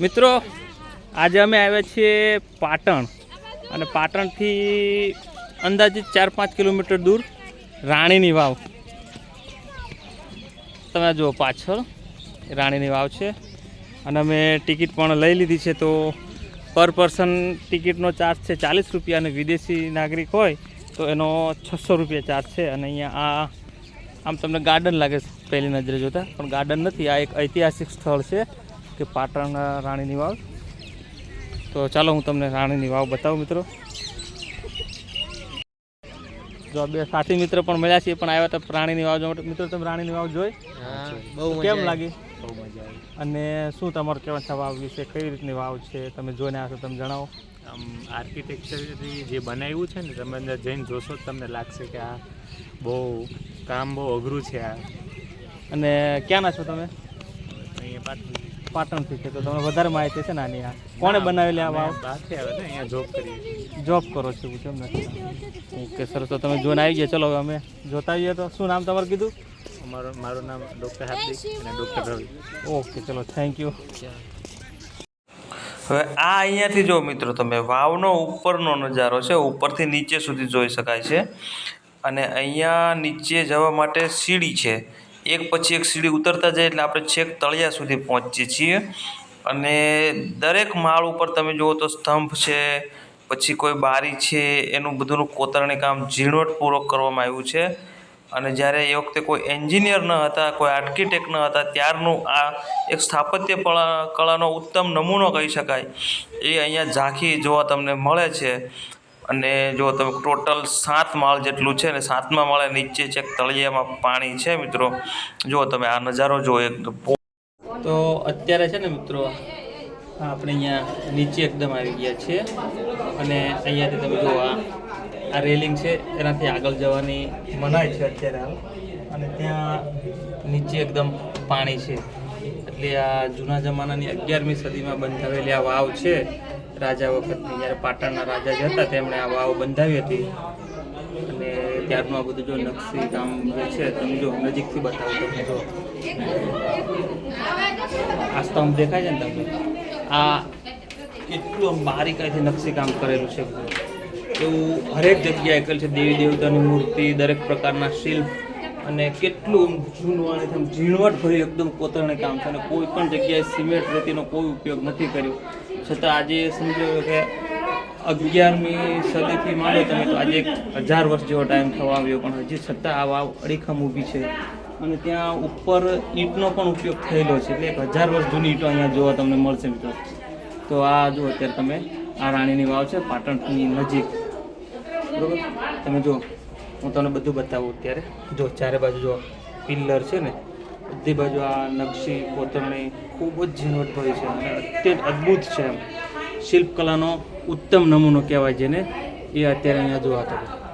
મિત્રો, આજે અમે આવ્યા છીએ પાટણ. અને પાટણથી અંદાજિત ચાર પાંચ કિલોમીટર દૂર રાણીની વાવ. તમે જુઓ પાછળ, રાણીની વાવ છે. અને અમે ટિકિટ પણ લઈ લીધી છે, તો પર પર્સન ટિકિટનો ચાર્જ છે ચાલીસ રૂપિયા અને વિદેશી નાગરિક હોય તો એનો છસો રૂપિયા ચાર્જ છે. અને અહીંયા આ, આમ તમને ગાર્ડન લાગે પહેલી નજરે જોતા. પણ ગાર્ડન નથી, આ એક ઐતિહાસિક સ્થળ છે. કે પાટણ રાણીની વાવ. તો ચાલો હું તમને રાણીની વાવ બતાવું મિત્રો. જો બે સાથી મિત્ર પણ મળ્યા છીએ પણ આવ્યા હતા રાણીની વાવ જોવા મિત્રો તમે રાણીની વાવ જોઈ? બહુ કેમ લાગી? બહુ મજા આવી. અને શું તમારું કહેવાનું છે વાવ વિશે? કઈ રીતની વાવ છે? તમે જોઈને આવશો તમે જણાવો. આમ આર્કિટેક્ચરથી જે બનાવ્યું છે ને તમે અંદર જઈને જોશો તો તમને લાગશે કે આ બહુ કામ બહુ અઘરું છે આ. અને ક્યાંના છો તમે? અહીંયા પાટણ. પાટણથી છે. તો તમને વધારે માહિતી છે નાની આ. કોણે બનાવેલી આ વાવ? બહારથી આવે ને અહીંયા જોબ કરીએ જોબ કરો છો એવું છે એમ ઓકે સરસ તો તમે જોઈને આવી ગયા. ચલો હવે અમે જોતા આવીએ તો. શું નામ તમારું કીધું? અમારું મારું નામ ડૉક્ટર હાર્દિક અને ડૉક્ટર રવિ. ઓકે ચલો થેન્ક યુ હવે આ અહીંયાથી જો મિત્રો તમે વાવનો ઉપરનો નજારો છે ઉપરથી નીચે સુધી જોઈ શકાય છે. અને અહીંયા નીચે જવા માટે સીડી છે. એક પછી એક સીડી ઉતરતા જાય એટલે આપણે છેક તળિયા સુધી પહોંચીએ છીએ. અને દરેક માળ ઉપર તમે જુઓ તો સ્તંભ છે, પછી કોઈ બારી છે, એનું બધુંનું કોતરણી કામ ઝીણવટપૂર્વક કરવામાં આવ્યું છે. અને જ્યારે એ વખતે કોઈ એન્જિનિયર ન હતા, કોઈ આર્કિટેક્ટ ન હતા, ત્યારનું આ એક સ્થાપત્ય કળા કળાનો ઉત્તમ નમૂનો કહી શકાય. એ અહીંયા ઝાંખી જોવા તમને મળે છે. અને જો તમે ટોટલ સાત માળ જેટલું છે ને સાતમા માળે નીચે છે, તળિયામાં પાણી છે મિત્રો, જો તમે આ નજારો જો એક તો અત્યારે છે ને મિત્રો, આપણે અહીંયા નીચે એકદમ આવી ગયા છીએ અને અહીંયાથી તમે જો આ રેલિંગ છે, એનાથી આગળ જવાની મનાઈ છે અત્યારે હાલ. અને ત્યાં નીચે એકદમ પાણી છે. એટલે આ જૂના જમાનાની અગિયારમી સદીમાં બંધાવેલી આ વાવ છે. રાજા વખતની જ્યારે પાટણના રાજા જે હતા, તેમણે આ વાવ બંધાવી હતી. અને ત્યારનું આ બધું જો નકશી કામ છે, તમે જો નજીકથી બતાવો તો જો આ સ્તંભ દેખાય છે ને તમને? આ કેટલું આમ બારીકાઈથી નકશી કામ કરેલું છે એવું હરેક જગ્યાએ કરેલ છે, દેવી દેવતાની મૂર્તિ, દરેક પ્રકારના શિલ્પ, અને કેટલું જૂનું અને ઝીણવટ ભર્યું એકદમ કોતરણી કામ છે. અને કોઈ પણ જગ્યાએ સિમેન્ટ રેતીનો કોઈ ઉપયોગ નથી કર્યો. છતાં આજે સમજો કે અગિયારમી સદીથી માનો તમે તો આજે હજાર વર્ષ જેવો ટાઈમ થવા આવ્યો, પણ હજી છતાં આ વાવ અડીખમ ઊભી છે. અને ત્યાં ઉપર ઈંટનો પણ ઉપયોગ થયેલો છે. એટલે એક હજાર વર્ષ જૂની ઈંટો અહીંયા જોવા તમને મળશે મિત્રો. તો આ જો અત્યારે તમે આ રાણીની વાવ છે, પાટણની નજીક. બરોબર? તમે જો, હું તમને બધું બતાવું અત્યારે. જો ચારે બાજુ જો પિલ્લર છે ને બધી બાજુ આ નકશી, કોતરણી ખૂબ જ ઝીણવટભરી છે અને અત્યંત અદ્ભુત છે એમ. શિલ્પકલાનો ઉત્તમ નમૂનો કહેવાય જેને એ અત્યારે અહીંયા જોવા તમે